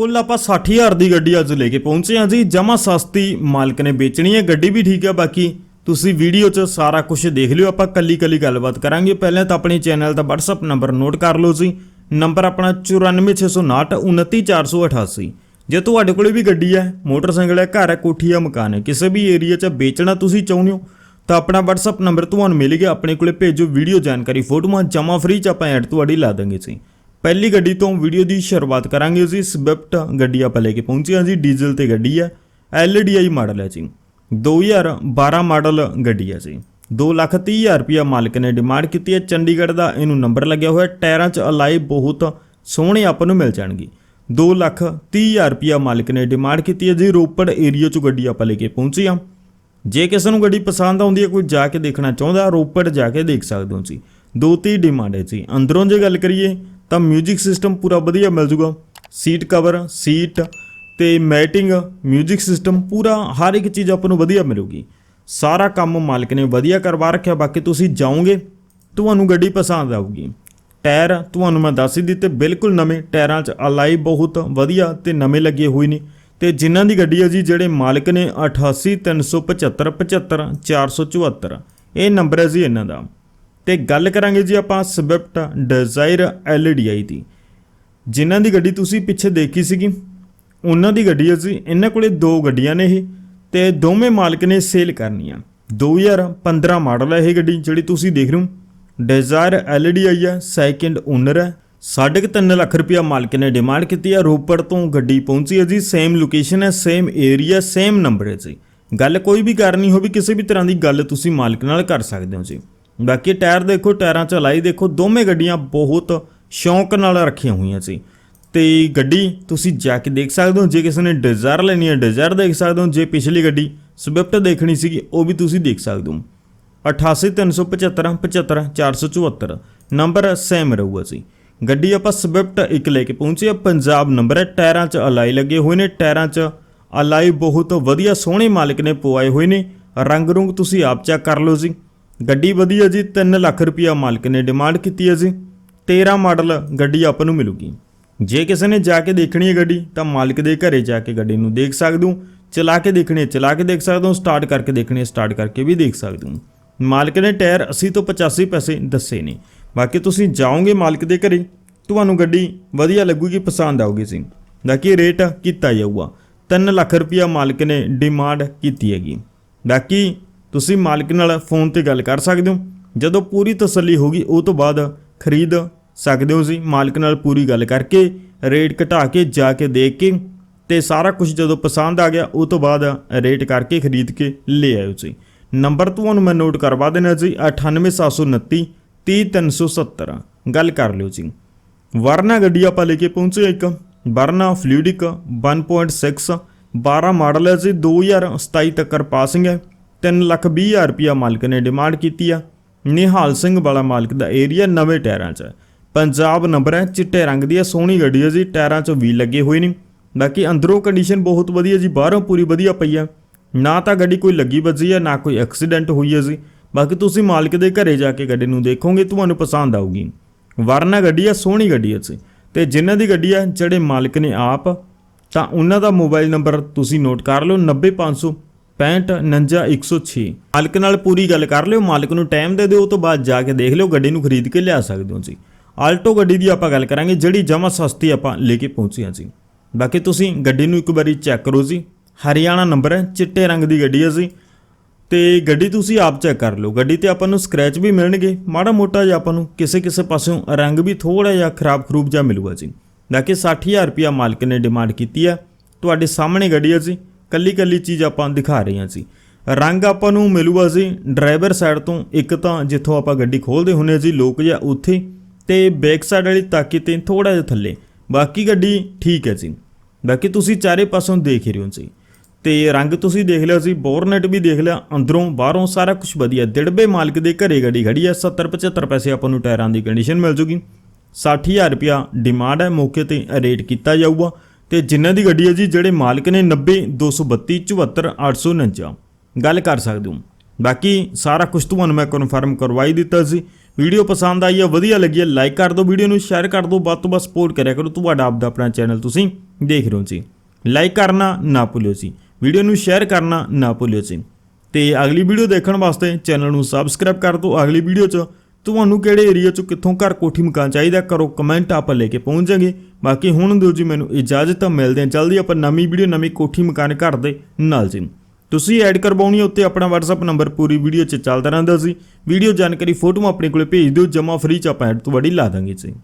ਕੁੱਲ ਆਪਾਂ 60000 ਦੀ ਗੱਡੀ ਅੱਜ ਲੈ ਕੇ ਪਹੁੰਚੇ ਹਾਂ ਜੀ। ਜਮਾ ਸਸਤੀ ਮਾਲਕ ਨੇ ਵੇਚਣੀ ਹੈ, ਗੱਡੀ ਵੀ ਠੀਕ ਹੈ। ਬਾਕੀ ਤੁਸੀਂ ਵੀਡੀਓ 'ਚ ਸਾਰਾ ਕੁਝ ਦੇਖ ਲਿਓ, ਆਪਾਂ ਕੱਲੀ ਕੱਲੀ ਗੱਲਬਾਤ ਕਰਾਂਗੇ। ਪਹਿਲਾਂ ਤਾਂ ਆਪਣੇ ਚੈਨਲ ਦਾ WhatsApp ਨੰਬਰ ਨੋਟ ਕਰ ਲਓ ਜੀ। ਨੰਬਰ ਆਪਣਾ 94659 29488 ਜੇ ਤੁਹਾਡੇ ਕੋਲੇ ਵੀ ਗੱਡੀ ਹੈ, ਮੋਟਰਸਾਈਕਲ ਹੈ, ਘਰ ਹੈ, ਕੋਠੀ ਹੈ, ਮਕਾਨ ਹੈ, ਕਿਸੇ ਵੀ ਏਰੀਆ 'ਚ ਵੇਚਣਾ ਤੁਸੀਂ ਚਾਹੁੰਦੇ ਹੋ, ਤਾਂ ਆਪਣਾ WhatsApp ਨੰਬਰ ਤੁਹਾਨੂੰ ਮਿਲ ਗਿਆ। ਆਪਣੇ ਕੋਲੇ ਭੇਜੋ ਵੀਡੀਓ ਜਾਣਕਾਰੀ ਫੋਟੋਆਂ ਜਮਾ ਫ੍ਰੀ 'ਚ ਆਪਾਂ ਐਡ ਤੁਹਾਡੀ ਲਾ ਦਾਂਗੇ ਜੀ। ਪਹਿਲੀ ਗੱਡੀ ਤੋਂ ਵੀਡੀਓ ਦੀ ਸ਼ੁਰੂਆਤ ਕਰਾਂਗੇ ਜੀ ਸਵਿਫਟ ਗੱਡੀ ਆਪਾਂ ਲੈ ਕੇ ਪਹੁੰਚੇ ਹਾਂ ਜੀ। ਡੀਜ਼ਲ ਤੇ ਗੱਡੀ ਹੈ LDI ਮਾਡਲ ਹੈ ਜੀ। 2012 ਮਾਡਲ ਗੱਡੀ ਹੈ ਜੀ। 230000 ਰੁਪਇਆ ਮਾਲਕ ਨੇ ਡਿਮਾਂਡ ਕੀਤੀ ਹੈ। ਚੰਡੀਗੜ੍ਹ ਦਾ ਇਹਨੂੰ ਨੰਬਰ ਲੱਗਿਆ ਹੋਇਆ। ਟਾਇਰਾਂ 'ਚ ਅਲਾਈ ਬਹੁਤ ਸੋਹਣੇ ਆਪਾਂ ਨੂੰ ਮਿਲ ਜਾਣਗੇ। 230000 ਰੁਪਇਆ ਮਾਲਕ ਨੇ ਡਿਮਾਂਡ ਕੀਤੀ ਹੈ ਜੀ। ਰੋਪੜ ਏਰੀਆ 'ਚ ਗੱਡੀ ਆਪਾਂ ਲੈ ਕੇ ਪਹੁੰਚੇ ਹਾਂ। ਜੇ ਕਿਸੇ ਨੂੰ ਗੱਡੀ ਪਸੰਦ ਆਉਂਦੀ ਹੈ, ਕੋਈ ਜਾ ਕੇ ਦੇਖਣਾ ਚਾਹੁੰਦਾ, ਰੋਪੜ ਜਾ ਕੇ ਦੇਖ ਸਕਦੇ ਹੋ ਜੀ। ਦੋ ਤੀ ਡਿਮਾਂਡ ਹੈ ਜੀ। ਅੰਦਰੋਂ ਜੇ ਗੱਲ ਕਰੀਏ ਤਾਂ 뮤직 ਸਿਸਟਮ ਪੂਰਾ ਵਧੀਆ ਮਿਲ ਜੂਗਾ ਸੀਟ ਕਵਰ ਸੀਟ ਤੇ ਮੈਟਿੰਗ 뮤직 ਸਿਸਟਮ ਪੂਰਾ ਹਰ ਇੱਕ ਚੀਜ਼ ਆਪਾਂ ਨੂੰ ਵਧੀਆ ਮਿਲੂਗੀ ਸਾਰਾ ਕੰਮ ਮਾਲਕ ਨੇ ਵਧੀਆ ਕਰਵਾ ਰੱਖਿਆ ਬਾਕੀ ਤੁਸੀਂ ਜਾਓਗੇ ਤੁਹਾਨੂੰ ਗੱਡੀ ਪਸੰਦ ਆਊਗੀ ਟਾਇਰ ਤੁਹਾਨੂੰ ਮੈਂ ਦੱਸ ਹੀ ਦਿੱਤੇ ਬਿਲਕੁਲ ਨਵੇਂ ਟਾਇਰਾਂ 'ਚ ਅਲਾਈ ਬਹੁਤ ਵਧੀਆ ਤੇ ਨਵੇਂ ਲੱਗੇ ਹੋਏ ਨੇ ਤੇ ਜਿਨ੍ਹਾਂ ਦੀ ਗੱਡੀ ਹੈ ਜੀ ਜਿਹੜੇ ਮਾਲਕ ਨੇ 883775 75474 ਇਹ ਨੰਬਰ ਹੈ ਜੀ ਇਹਨਾਂ ਦਾ ਤੇ ਗੱਲ ਕਰਾਂਗੇ ਜੀ ਆਪਾਂ ਸਵਿਫਟ ਡਿਜ਼ਾਇਰ LDI ਦੀ। ਜਿਨ੍ਹਾਂ ਦੀ ਗੱਡੀ ਤੁਸੀਂ ਪਿੱਛੇ ਦੇਖੀ ਸੀਗੀ, ਉਹਨਾਂ ਦੀ ਗੱਡੀ ਹੈ ਜੀ ਇਹਨਾਂ ਕੋਲੇ ਦੋ ਗੱਡੀਆਂ ਨੇ ਇਹ ਤੇ ਦੋਵੇਂ ਮਾਲਕ ਨੇ ਸੇਲ ਕਰਨੀਆਂ। 2015 ਮਾਡਲ ਹੈ ਇਹ ਗੱਡੀ ਜਿਹੜੀ ਤੁਸੀਂ ਦੇਖ ਰਹੇ ਹੋ। ਡਿਜ਼ਾਇਰ LDI ਹੈ ਸੈਕਿੰਡ ਓਨਰ ਹੈ ਸਾਢੇ ਕੁ ਤਿੰਨ ਲੱਖ ਰੁਪਇਆ ਮਾਲਕ ਨੇ ਡਿਮਾਂਡ ਕੀਤੀ ਹੈ ਰੋਪੜ ਤੋਂ ਗੱਡੀ ਪਹੁੰਚੀ ਹੈ ਜੀ ਸੇਮ ਲੋਕੇਸ਼ਨ ਹੈ ਸੇਮ ਏਰੀਆ ਸੇਮ ਨੰਬਰ ਹੈ ਜੀ। ਗੱਲ ਕੋਈ ਵੀ ਕਰਨੀ ਹੋਵੇ, ਕਿਸੇ ਵੀ ਤਰ੍ਹਾਂ ਦੀ ਗੱਲ ਤੁਸੀਂ ਮਾਲਕ ਨਾਲ ਕਰ ਸਕਦੇ ਹੋ ਜੀ। ਬਾਕੀ ਟਾਇਰ ਦੇਖੋ, ਟਾਇਰਾਂ 'ਚ ਲਾਈ ਦੇਖੋ, ਦੋਵੇਂ ਗੱਡੀਆਂ ਬਹੁਤ ਸ਼ੌਂਕ ਨਾਲ ਰੱਖੀਆਂ ਹੋਈਆਂ ਸੀ। ਤੇ ਗੱਡੀ ਤੁਸੀਂ ਜਾ ਕੇ ਦੇਖ ਸਕਦੇ ਹੋ, ਜੇ ਕਿਸੇ ਨੇ ਡਿਜ਼ਾਇਰ ਲੈਣੀ ਹੈ ਡਿਜ਼ਾਇਰ ਦੇਖ ਸਕਦੇ ਹੋ, ਜੇ ਪਿਛਲੀ ਗੱਡੀ ਸਵਿਫਟ ਦੇਖਣੀ ਸੀਗੀ, ਉਹ ਵੀ ਤੁਸੀਂ ਦੇਖ ਸਕਦੇ ਹੋ। 88375 75 474 ਨੰਬਰ ਸੇਮ ਰਹੂਗਾ ਜੀ। ਗੱਡੀ ਆਪਾਂ ਸਵਿਫਟ ਇੱਕ ਲੈ ਕੇ ਪਹੁੰਚੇ ਆ ਪੰਜਾਬ ਨੰਬਰ ਹੈ, ਟਾਇਰਾਂ 'ਚ ਅਲਾਈ ਲੱਗੇ ਹੋਏ ਨੇ, ਟਾਇਰਾਂ 'ਚ ਅਲਾਈ ਬਹੁਤ ਵਧੀਆ ਸੋਹਣੇ ਮਾਲਕ ਨੇ ਪਵਾਏ ਹੋਏ ਨੇ। ਰੰਗ ਰੁੰਗ ਤੁਸੀਂ ਆਪ ਚੈੱਕ ਕਰ ਲਓ ਜੀ। ਗੱਡੀ ਵਧੀਆ ਜੀ 3 ਲੱਖ ਰੁਪਇਆ ਮਾਲਕ ਨੇ ਡਿਮਾਂਡ ਕੀਤੀ ਹੈ ਜੀ। 13 ਮਾਡਲ ਗੱਡੀ ਆਪਾਂ ਨੂੰ ਮਿਲੂਗੀ। ਜੇ ਕਿਸੇ ਨੇ ਜਾ ਕੇ ਦੇਖਣੀ ਹੈ ਗੱਡੀ, ਤਾਂ ਮਾਲਕ ਦੇ ਘਰੇ ਜਾ ਕੇ ਗੱਡੀ ਨੂੰ ਦੇਖ ਸਕਦੇ ਹੋ। ਚਲਾ ਕੇ ਦੇਖਣੀ ਹੈ, ਚਲਾ ਕੇ ਦੇਖ ਸਕਦੇ ਹੋ। ਸਟਾਰਟ ਕਰਕੇ ਦੇਖਣੀ ਹੈ, ਸਟਾਰਟ ਕਰਕੇ ਵੀ ਦੇਖ ਸਕਦੇ ਹੋ। ਮਾਲਕ ਨੇ ਟਾਇਰ 80 ਤੋਂ 85 ਪੈਸੇ ਦੱਸੇ ਨੇ। ਬਾਕੀ ਤੁਸੀਂ ਜਾਓਗੇ ਮਾਲਕ ਦੇ ਘਰੇ, ਤੁਹਾਨੂੰ ਗੱਡੀ ਵਧੀਆ ਲੱਗੂਗੀ, ਪਸੰਦ ਆਊਗੀ ਸੀ ਬਾਕੀ ਰੇਟ ਕੀਤਾ ਜਾਊਗਾ। 3 ਲੱਖ ਰੁਪਇਆ ਮਾਲਕ ਨੇ ਡਿਮਾਂਡ ਕੀਤੀ ਹੈਗੀ। ਬਾਕੀ ਤੁਸੀਂ ਮਾਲਕ ਨਾਲ ਫੋਨ ਤੇ ਗੱਲ ਕਰ ਸਕਦੇ ਹੋ। ਜਦੋਂ ਪੂਰੀ ਤਸੱਲੀ ਹੋਗੀ ਉਹ ਤੋਂ ਬਾਅਦ ਖਰੀਦ ਸਕਦੇ ਹੋ ਜੀ ਮਾਲਕ ਨਾਲ ਪੂਰੀ ਗੱਲ ਕਰਕੇ, ਰੇਟ ਘਟਾ ਕੇ, ਜਾ ਕੇ ਦੇਖ ਕੇ, ਤੇ ਸਾਰਾ ਕੁਝ ਜਦੋਂ ਪਸੰਦ ਆ ਗਿਆ, ਉਹ ਤੋਂ ਬਾਅਦ ਰੇਟ ਕਰਕੇ ਖਰੀਦ ਕੇ ਲੈ ਆਇਓ ਜੀ ਨੰਬਰ ਤੁਹਾਨੂੰ ਮੈਂ ਨੋਟ ਕਰਵਾ ਦੇਣਾ ਜੀ 98729 30370 ਗੱਲ ਕਰ ਲਿਓ ਜੀ। ਵਰਨਾ ਗੱਡੀ ਆਪਾਂ ਲੈ ਕੇ ਪਹੁੰਚੇ ਇੱਕ। ਵਰਨਾ ਫਲੂਇਡਿਕ 1.6 12 ਮਾਡਲ ਹੈ ਜੀ 2027 ਤੱਕ ਪਾਸਿੰਗ ਹੈ। 3 ਲੱਖ 20 ਹਜ਼ਾਰ ਰੁਪਇਆ ਮਾਲਕ ਨੇ ਡਿਮਾਂਡ ਕੀਤੀ ਆ। ਨਿਹਾਲ ਸਿੰਘ ਵਾਲਾ ਮਾਲਕ ਦਾ ਏਰੀਆ ਨਵੇਂ ਟਾਇਰਾਂ 'ਚ ਹੈ। ਪੰਜਾਬ ਨੰਬਰ ਹੈ, ਚਿੱਟੇ ਰੰਗ ਦੀ ਹੈ ਸੋਹਣੀ ਗੱਡੀ ਹੈ ਜੀ, ਟਾਇਰਾਂ 'ਚ ਵੀ ਲੱਗੇ ਹੋਏ ਨੇ। ਬਾਕੀ ਅੰਦਰੋਂ ਕੰਡੀਸ਼ਨ ਬਹੁਤ ਵਧੀਆ ਜੀ, ਬਾਹਰੋਂ ਪੂਰੀ ਵਧੀਆ ਪਈ ਆ। ਨਾ ਤਾਂ ਗੱਡੀ ਕੋਈ ਲੱਗੀ ਵੱਜੀ ਹੈ ਨਾ ਕੋਈ ਐਕਸੀਡੈਂਟ ਹੋਈ ਹੈ ਜੀ। ਬਾਕੀ ਤੁਸੀਂ ਮਾਲਕ ਦੇ ਘਰੇ ਜਾ ਕੇ ਗੱਡੀ ਨੂੰ ਦੇਖੋਗੇ, ਤੁਹਾਨੂੰ ਪਸੰਦ ਆਊਗੀ। ਵਰਨਾ ਗੱਡੀ ਆ, ਸੋਹਣੀ ਗੱਡੀ ਹੈ ਜੀ। ਤੇ ਜਿਨ੍ਹਾਂ ਦੀ ਗੱਡੀ ਆ, ਜਿਹੜੇ ਮਾਲਕ ਨੇ ਆਪ, ਤਾਂ ਉਹਨਾਂ ਦਾ ਮੋਬਾਈਲ ਨੰਬਰ ਤੁਸੀਂ ਨੋਟ ਕਰ ਲਓ 90500 6599106 ਮਾਲਕ ਨਾਲ ਪੂਰੀ ਗੱਲ ਕਰ ਲਿਓ, ਮਾਲਕ ਨੂੰ ਟਾਈਮ ਦੇ ਦਿਓ, ਉਹ ਤੋਂ ਬਾਅਦ ਜਾ ਕੇ ਦੇਖ ਲਿਓ, ਗੱਡੀ ਨੂੰ ਖਰੀਦ ਕੇ ਲਿਆ ਸਕਦੇ ਹੋ ਜੀ। ਆਲਟੋ ਗੱਡੀ ਦੀ ਆਪਾਂ ਗੱਲ ਕਰਾਂਗੇ, ਜਿਹੜੀ ਜਮਾ ਸਸਤੀ ਆਪਾਂ ਲੈ ਕੇ ਪਹੁੰਚੇ ਹਾਂ ਜੀ। ਬਾਕੀ ਤੁਸੀਂ ਗੱਡੀ ਨੂੰ ਇੱਕ ਵਾਰੀ ਚੈੱਕ ਕਰੋ ਜੀ। ਹਰਿਆਣਾ ਨੰਬਰ ਹੈ, ਚਿੱਟੇ ਰੰਗ ਦੀ ਗੱਡੀ ਹੈ ਜੀ। ਤੇ ਗੱਡੀ ਤੁਸੀਂ ਆਪ ਚੈੱਕ ਕਰ ਲਓ। ਗੱਡੀ ਤੇ ਆਪਾਂ ਨੂੰ ਸਕ੍ਰੈਚ ਵੀ ਮਿਲਣਗੇ, ਮਾੜਾ ਮੋਟਾ ਜਿਹਾ ਆਪਾਂ ਨੂੰ ਕਿਸੇ ਕਿਸੇ ਪਾਸਿਓਂ ਰੰਗ ਵੀ ਥੋੜਾ ਜਿਹਾ ਖਰਾਬ ਖਰੂਬ ਜਿਹਾ ਮਿਲੂਗਾ ਜੀ। ਬਾਕੀ 60000 ਰੁਪਇਆ ਮਾਲਕ ਨੇ ਡਿਮਾਂਡ ਕੀਤੀ ਆ ਤੁਹਾਡੇ ਸਾਹਮਣੇ ਗੱਡੀ ਹੈ ਜੀ। ਕੱਲੀ ਕੱਲੀ ਚੀਜ਼ ਆਪਾਂ ਦਿਖਾ ਰਹੇ ਹਾਂ ਜੀ ਰੰਗ ਆਪਾਂ ਨੂੰ ਮਿਲੂਗਾ ਜੀ ਡਰਾਈਵਰ ਸਾਈਡ ਤੋਂ ਇੱਕ ਤਾਂ ਜਿੱਥੋਂ ਆਪਾਂ ਗੱਡੀ ਖੋਲਦੇ ਹੁੰਨੇ ਜੀ ਲੋਕ ਜਾਂ ਉੱਥੇ ਤੇ ਬੈਕ ਸਾਈਡ ਵਾਲੀ ਤਾਕੀ ਤੇ ਥੋੜਾ ਜਿਹਾ ਥੱਲੇ। ਬਾਕੀ ਗੱਡੀ ਠੀਕ ਹੈ ਜੀ। ਬਾਕੀ ਤੁਸੀਂ ਚਾਰੇ ਪਾਸੋਂ ਦੇਖ ਹੀ ਰਹੇ ਹੋ ਜੀ। ਤੇ ਰੰਗ ਤੁਸੀਂ ਦੇਖ ਲਿਆ ਸੀ ਬੋਰਨਟ ਵੀ ਦੇਖ ਲਿਆ, ਅੰਦਰੋਂ ਬਾਹਰੋਂ ਸਾਰਾ ਕੁਝ ਵਧੀਆ। ਦਿੜਬੇ ਮਾਲਕ ਦੇ ਘਰੇ ਗੱਡੀ ਖੜੀ ਹੈ 70 75 ਪੈਸੇ ਆਪਾਂ ਨੂੰ ਟਾਇਰਾਂ ਦੀ ਕੰਡੀਸ਼ਨ ਮਿਲ ਜੂਗੀ। 60000 ਰੁਪਿਆ ਡਿਮਾਂਡ ਹੈ, ਮੌਕੇ ਤੇ ਰੇਟ ਕੀਤਾ ਜਾਊਗਾ। ਤੇ ਜਿਨ੍ਹਾਂ ਦੀ ਗੱਡੀ ਹੈ ਜੀ, ਜਿਹੜੇ ਮਾਲਕ ਨੇ 90 232 74 849 ਗੱਲ ਕਰ ਸਕਦੇ ਹੋ। ਬਾਕੀ ਸਾਰਾ ਕੁਝ ਤੁਹਾਨੂੰ ਮੈਂ ਕਨਫਰਮ ਕਰਵਾਈ ਦਿੱਤਾ ਸੀ। ਵੀਡੀਓ ਪਸੰਦ ਆਈ ਹੈ, ਵਧੀਆ ਲੱਗੀ ਹੈ ਲਾਈਕ ਕਰ ਦਿਓ, ਵੀਡੀਓ ਨੂੰ ਸ਼ੇਅਰ ਕਰ ਦਿਓ, ਵੱਧ ਤੋਂ ਵੱਧ ਸਪੋਰਟ ਕਰਿਆ ਕਰੋ। ਤੁਹਾਡਾ ਆਪਦਾ ਆਪਣਾ ਚੈਨਲ ਤੁਸੀਂ ਦੇਖ ਰਹੇ ਹੋ ਜੀ। ਲਾਈਕ ਕਰਨਾ ਨਾ ਭੁੱਲਿਓ ਜੀ। ਵੀਡੀਓ ਨੂੰ ਸ਼ੇਅਰ ਕਰਨਾ ਨਾ ਭੁੱਲਿਓ ਜੀ। ਤੇ ਅਗਲੀ ਵੀਡੀਓ ਦੇਖਣ ਵਾਸਤੇ ਚੈਨਲ ਨੂੰ ਸਬਸਕ੍ਰਾਈਬ ਕਰ ਦਿਓ। ਅਗਲੀ ਵੀਡੀਓ 'ਚ ਤੁਹਾਨੂੰ ਕਿਹੜੇ ਏਰੀਆ 'ਚੋਂ ਕਿੱਥੋਂ ਘਰ ਕੋਠੀ ਮਕਾਨ ਚਾਹੀਦਾ, ਕਰੋ ਕਮੈਂਟ ਆਪਾਂ ਲੈ ਕੇ ਪਹੁੰਚ ਜਾਾਂਗੇ। ਬਾਕੀ ਹੁਣ ਦਿਓ ਜੀ ਮੈਨੂੰ ਇਜਾਜ਼ਤ ਮਿਲਦੇ ਹਾਂ। ਜਲਦੀ ਆਪਾਂ ਨਵੀਂ ਵੀਡੀਓ ਨਵੀਂ ਕੋਠੀ ਮਕਾਨ ਘਰ ਦੇ ਨਾਲ ਜੀ। ਤੁਸੀਂ ਐਡ ਕਰਵਾਉਣੀ ਹੈ, ਉੱਤੇ ਆਪਣਾ WhatsApp ਨੰਬਰ ਪੂਰੀ ਵੀਡੀਓ 'ਚ ਚੱਲਦਾ ਰਹਿੰਦਾ ਸੀ। ਵੀਡੀਓ ਜਾਣਕਾਰੀ ਫੋਟੋ ਆਪਣੇ ਕੋਲੇ ਭੇਜ ਦਿਓ, ਜਮਾ ਫ੍ਰੀ 'ਚ ਆਪਾਂ ਐਡ ਤੁਹਾਡੀ ਲਾ ਦਾਂਗੇ ਜੀ।